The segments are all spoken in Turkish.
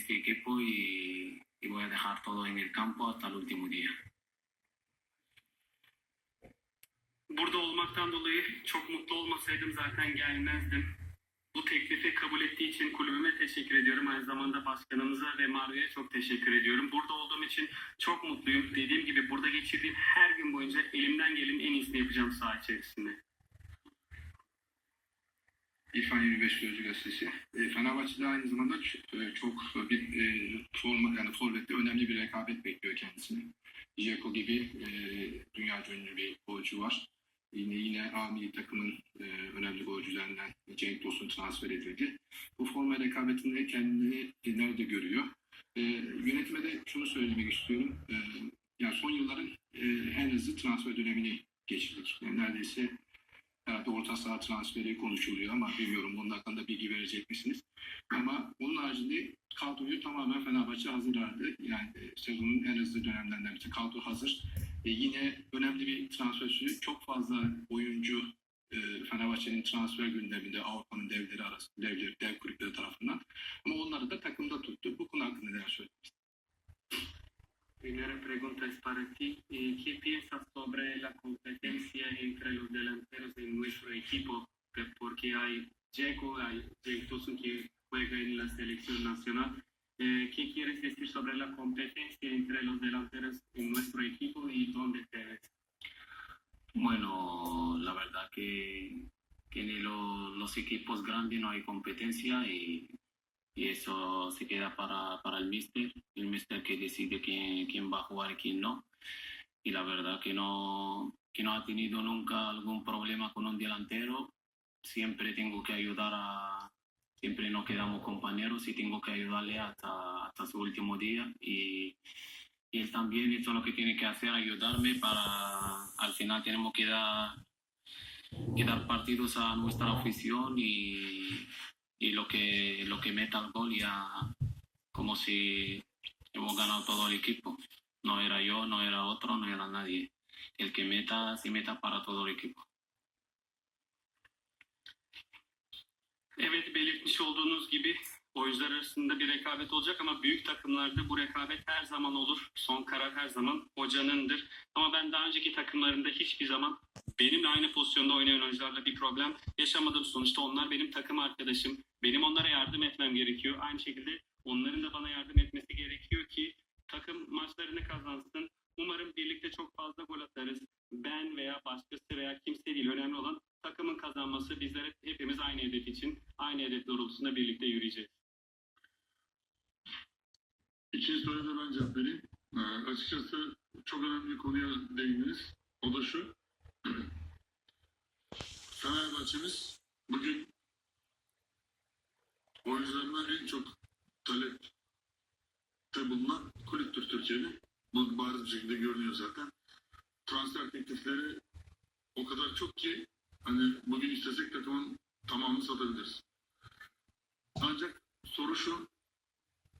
este equipo y, y voy a dejar todo en el campo hasta el último día. Burada olmaktan dolayı çok mutlu olmasaydım zaten gelmezdim. Bu teklifi kabul ettiği için kulübüme teşekkür ediyorum. Aynı zamanda başkanımıza ve Mario'ya çok teşekkür ediyorum. Burada olduğum için çok mutluyum. Dediğim gibi burada geçirdiğim her gün boyunca elimden gelenin en iyisini yapacağım saha içerisinde. İrfan 25 Gözcü Gazetesi. E, Fenerbahçe'de aynı zamanda e, çok bir e, forma yani forvette önemli bir rekabet bekliyor kendisini. Dzeko gibi e, dünya ünlü bir golcü var. Yine yine A takımın e, önemli golcülerinden Cenk Tosun transfer edildi. Bu forma rekabetinde kendini nerede görüyor? E, yönetime de şunu söylemek istiyorum. E, yani son yılların e, en hızlı transfer dönemini geçirdik. Yani neredeyse orta saha transferi konuşuluyor ama bilmiyorum bunun hakkında bilgi verecek misiniz? Ama onun haricinde kadroyu tamamen Fenerbahçe hazırlardı. Yani e, sezonun en hızlı dönemlerinden biri. Kadro hazır. E, yine önemli bir transfer. Çok fazla oyuncu e, Fenerbahçe'nin transfer gündeminde Avrupa'nın devleri arasında, devleri, dev kulüpleri tarafından. Ama onları da takımda tuttu. Bu konu hakkında neler söylemek Primera pregunta es para ti. Eh, ¿Qué piensas sobre la competencia entre los delanteros de nuestro equipo? Que- Porque hay Dzeko, hay Tosun que juega en la selección nacional. Eh, ¿Qué quieres decir sobre la competencia entre los delanteros en nuestro equipo y dónde te ves? Bueno, la verdad que, que en lo- los equipos grandes no hay competencia y, y eso se queda para, para el míster, el míster que decide quién, quién va a jugar y quién no. Y la verdad que no, que no ha tenido nunca algún problema con un delantero. Siempre tengo que ayudar a, siempre nos quedamos compañeros y tengo que ayudarle hasta, hasta su último día. Y, y él también hizo lo que tiene que hacer, ayudarme para, al final tenemos que dar, que dar partidos a nuestra afición y, y lo que lo que meta el gol ya como si hemos ganado todo el equipo. No era yo, no era otro, no era nadie. El que meta, si meta para todo el equipo. Evet belirtmiş olduğunuz gibi oyuncular arasında bir rekabet olacak ama büyük takımlarda bu rekabet her zaman olur. Son karar her zaman hocanındır. Ama ben daha önceki takımlarında hiçbir zaman benimle aynı pozisyonda oynayan oyuncularla bir problem yaşamadım. Sonuçta onlar benim takım arkadaşım. Benim onlara yardım etmem gerekiyor. Aynı şekilde onların da bana yardım etmesi gerekiyor ki takım maçlarını kazansın. Umarım birlikte çok fazla gol atarız. Ben veya başkası veya kimse değil. Önemli olan takımın kazanması. Bizler hep- hepimiz aynı hedef için, aynı hedef doğrultusunda birlikte yürüyeceğiz. İkinci soruya da ben cevap vereyim. Ee, açıkçası çok önemli bir konuya değindiniz. O da şu. Fenerbahçe'miz bugün oyuncularına en çok talepte bulunan kulüptür Türkiye'de. Bu bariz bir şekilde görünüyor zaten. Transfer teklifleri o kadar çok ki hani bugün istesek takımın tamamını satabiliriz. Ancak soru şu.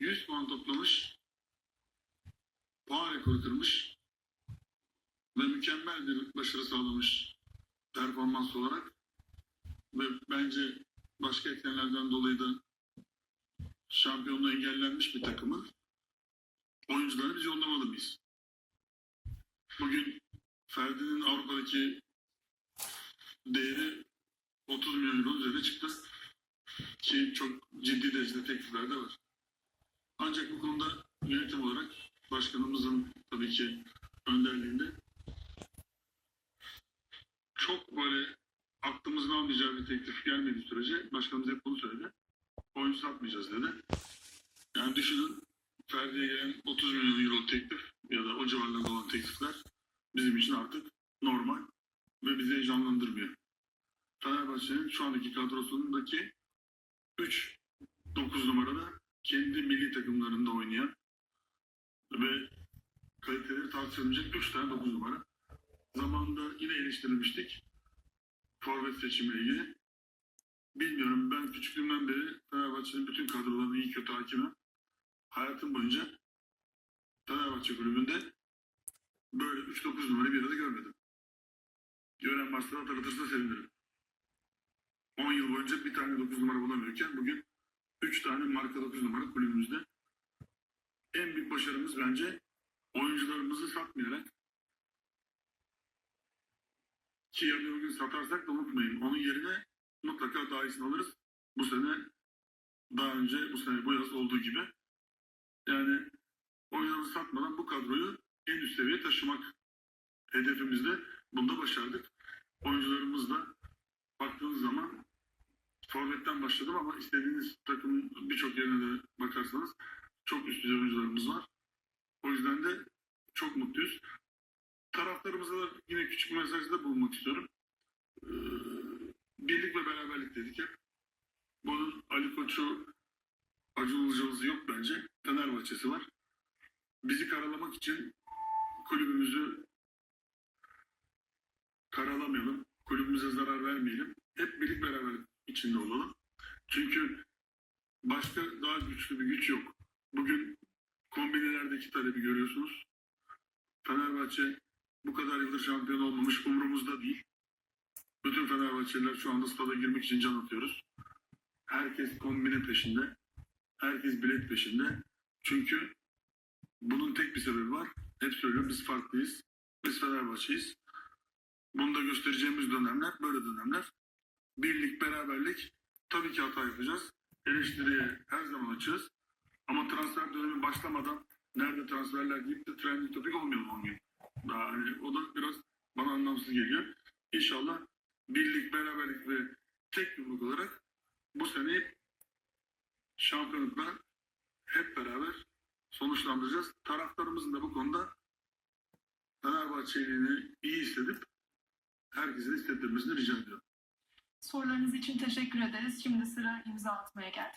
100 puan toplamış, puan rekoru kırmış ve mükemmel bir başarı sağlamış performans olarak ve bence başka etkenlerden dolayı da şampiyonluğu engellenmiş bir takımı oyuncuları biz yollamalı mıyız? Bugün Ferdi'nin Avrupa'daki değeri 30 milyon euro üzerine çıktı ki çok ciddi derecede teklifler de var. Ancak bu konuda yönetim olarak başkanımızın tabii ki önderliğinde çok böyle aklımızın almayacağı bir teklif gelmediği sürece başkanımız hep bunu söyledi. Oyuncu satmayacağız dedi. Yani düşünün Ferdi'ye gelen 30 milyon euro teklif ya da o civarlarda olan teklifler bizim için artık normal ve bizi heyecanlandırmıyor. Fenerbahçe'nin şu andaki kadrosundaki 3 9 numarada kendi milli takımlarında oynayan ve kaliteleri tartışılmayacak 3 tane 9 numara. Zamanında yine eleştirilmiştik. Forvet seçimiyle ilgili. Bilmiyorum ben küçüklüğümden beri Fenerbahçe'nin bütün kadrolarını iyi kötü hakimim. Hayatım boyunca Fenerbahçe kulübünde böyle 3-9 numara bir arada görmedim. Gören da hatırlatırsa sevinirim. 10 yıl boyunca bir tane 9 numara bulamıyorken bugün 3 tane marka 9 numara kulübümüzde. en büyük başarımız bence oyuncularımızı satmayarak ki yarın öbür gün satarsak da unutmayın. Onun yerine mutlaka daha iyisini alırız. Bu sene daha önce bu sene bu yaz olduğu gibi. Yani oyuncularımızı satmadan bu kadroyu en üst seviyeye taşımak hedefimizde. Bunu da başardık. Oyuncularımız da baktığınız zaman Forvet'ten başladım ama istediğiniz takımın birçok yerine de bakarsanız çok üst düzey oyuncularımız var. O yüzden de çok mutluyuz. Taraftarımıza da yine küçük bir mesajda bulunmak istiyorum. Ee, birlik ve beraberlik dedik hep. Bunun Ali Koç'u Acun Ilıcalı'sı yok bence. Fenerbahçe'si var. Bizi karalamak için kulübümüzü karalamayalım. Kulübümüze zarar vermeyelim. Hep birlik beraberlik içinde olalım. Çünkü başka daha güçlü bir güç yok. Bugün kombinelerdeki talebi görüyorsunuz. Fenerbahçe bu kadar yıldır şampiyon olmamış umurumuzda değil. Bütün Fenerbahçeliler şu anda stada girmek için can atıyoruz. Herkes kombine peşinde. Herkes bilet peşinde. Çünkü bunun tek bir sebebi var. Hep söylüyorum biz farklıyız. Biz Fenerbahçe'yiz. Bunu da göstereceğimiz dönemler böyle dönemler. Birlik, beraberlik tabii ki hata yapacağız. Eleştiriye her zaman açığız. Ama transfer dönemi başlamadan nerede transferler deyip de trending topik olmayalım 10 gün. Daha hani o da biraz bana anlamsız geliyor. İnşallah birlik, beraberlik ve tek yumruk olarak bu seneyi şampiyonlukla hep beraber sonuçlandıracağız. Taraftarımızın da bu konuda Fenerbahçe'liğini iyi hissedip herkese de hissettirmesini rica ediyorum. Sorularınız için teşekkür ederiz. Şimdi sıra imza atmaya geldi.